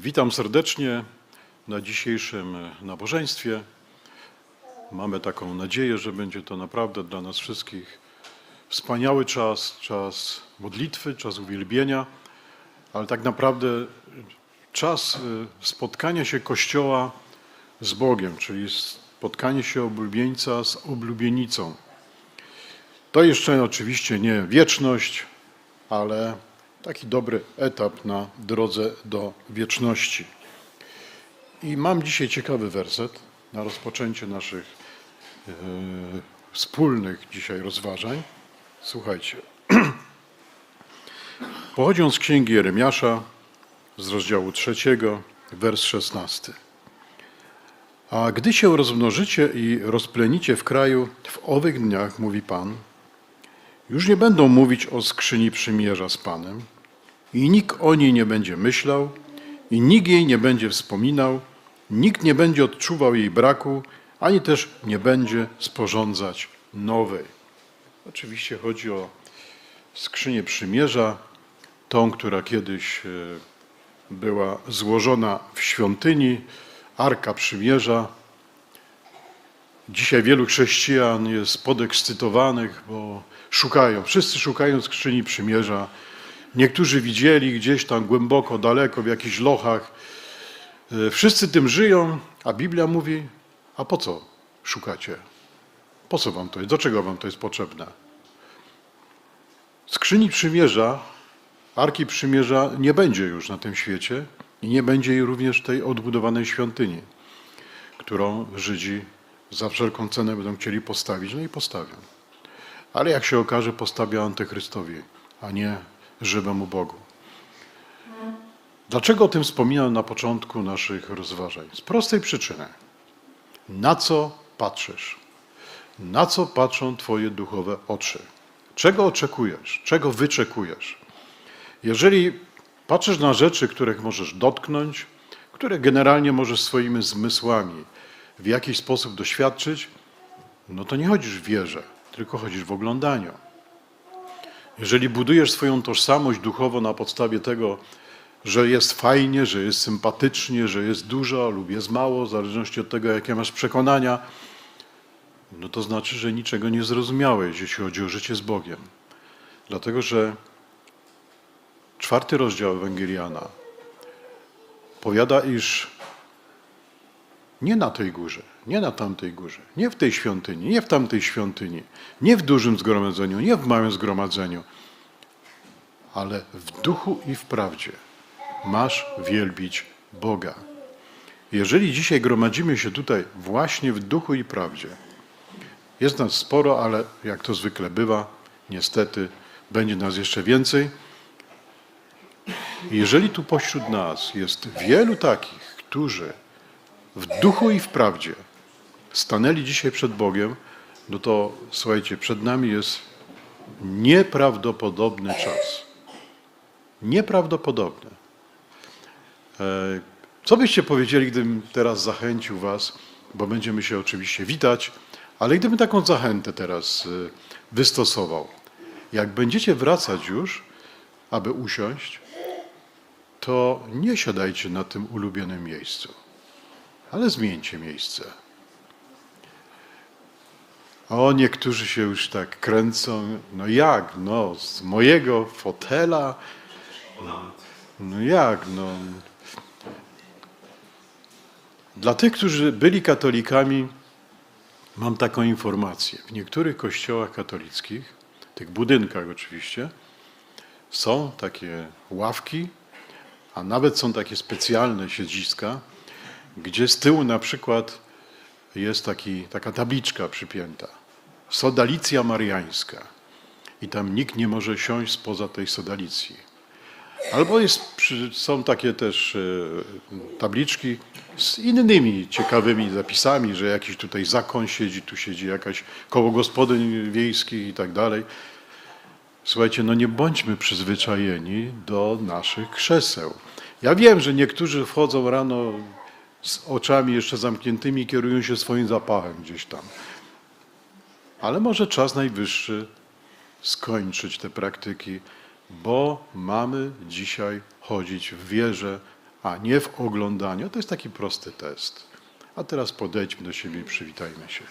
Witam serdecznie na dzisiejszym nabożeństwie. Mamy taką nadzieję, że będzie to naprawdę dla nas wszystkich wspaniały czas, czas modlitwy, czas uwielbienia, ale tak naprawdę czas y, spotkania się Kościoła z Bogiem, czyli spotkanie się oblubieńca z oblubienicą. To jeszcze oczywiście nie wieczność, ale taki dobry etap na drodze do wieczności. I mam dzisiaj ciekawy werset na rozpoczęcie naszych e, wspólnych dzisiaj rozważań. Słuchajcie. Pochodzią z księgi Jeremiasza z rozdziału trzeciego, wers szesnasty. A gdy się rozmnożycie i rozplenicie w kraju, w owych dniach, mówi Pan, już nie będą mówić o skrzyni przymierza z Panem, i nikt o niej nie będzie myślał, i nikt jej nie będzie wspominał, nikt nie będzie odczuwał jej braku, ani też nie będzie sporządzać nowej. Oczywiście chodzi o skrzynię przymierza, tą, która kiedyś e, była złożona w świątyni, Arka Przymierza. Dzisiaj wielu chrześcijan jest podekscytowanych, bo szukają, wszyscy szukają skrzyni przymierza. Niektórzy widzieli gdzieś tam głęboko, daleko, w jakichś lochach. E, Wszyscy tym żyją, a Biblia mówi, a po co szukacie? Po co wam to jest? Do czego wam to jest potrzebne? Skrzyni przymierza, Arki Przymierza nie będzie już na tym świecie i nie będzie jej również tej odbudowanej świątyni, którą Żydzi za wszelką cenę będą chcieli postawić, no i postawią. Ale jak się okaże, postawia antychrystowi, a nie żywemu Bogu. Dlaczego o tym wspominam na początku naszych rozważań? Z prostej przyczyny. Na co patrzysz? Na co patrzą Twoje duchowe oczy? Czego oczekujesz? Czego wyczekujesz? Jeżeli patrzysz na rzeczy, których możesz dotknąć, które generalnie możesz swoimi zmysłami w jakiś sposób doświadczyć, no to nie chodzisz w wierze, tylko chodzisz w oglądaniu. Jeżeli budujesz swoją tożsamość duchowo na podstawie tego, że jest fajnie, że jest sympatycznie, że jest dużo lub jest mało, w zależności od tego, jakie masz przekonania, no to znaczy, że niczego nie zrozumiałeś, jeśli chodzi o życie z Bogiem. Dlatego, że czwarty rozdział Ewangeliana powiada, iż nie na tej górze, nie na tamtej górze, nie w tej świątyni, nie w tamtej świątyni, nie w dużym zgromadzeniu, nie w małym zgromadzeniu, ale w duchu i w prawdzie masz wielbić Boga. Jeżeli dzisiaj gromadzimy się tutaj właśnie w duchu i prawdzie, jest nas sporo, ale jak to zwykle bywa, niestety będzie nas jeszcze więcej. Jeżeli tu pośród nas jest wielu takich, którzy w duchu i w prawdzie stanęli dzisiaj przed Bogiem, no to słuchajcie, przed nami jest nieprawdopodobny czas. Nieprawdopodobny. E, Co byście powiedzieli, gdybym teraz zachęcił Was, bo będziemy się oczywiście witać, ale gdybym taką zachętę teraz e, wystosował. Jak będziecie wracać już, aby usiąść, to nie siadajcie na tym ulubionym miejscu, ale zmieńcie miejsce. O, niektórzy się już tak kręcą. No jak? No, z mojego fotela? No jak? No. Dla tych, którzy byli katolikami, mam taką informację. W niektórych kościołach katolickich, tych budynkach oczywiście, są takie ławki, a nawet są takie specjalne siedziska, gdzie z tyłu na przykład jest taki, taka tabliczka przypięta. Sodalicja mariańska. I tam nikt nie może siąść spoza tej sodalicji. Albo jest, są takie też e, tabliczki z innymi ciekawymi zapisami, że jakiś tutaj zakon siedzi, tu siedzi jakaś koło gospodyń wiejskich i tak dalej. Słuchajcie, no nie bądźmy przyzwyczajeni do naszych krzeseł. Ja wiem, że niektórzy wchodzą rano z oczami jeszcze zamkniętymi kierują się swoim zapachem gdzieś tam. Ale może czas najwyższy skończyć te praktyki, bo mamy dzisiaj chodzić w wierze, a nie w oglądaniu. To jest taki prosty test. A teraz podejdźmy do siebie i przywitajmy się.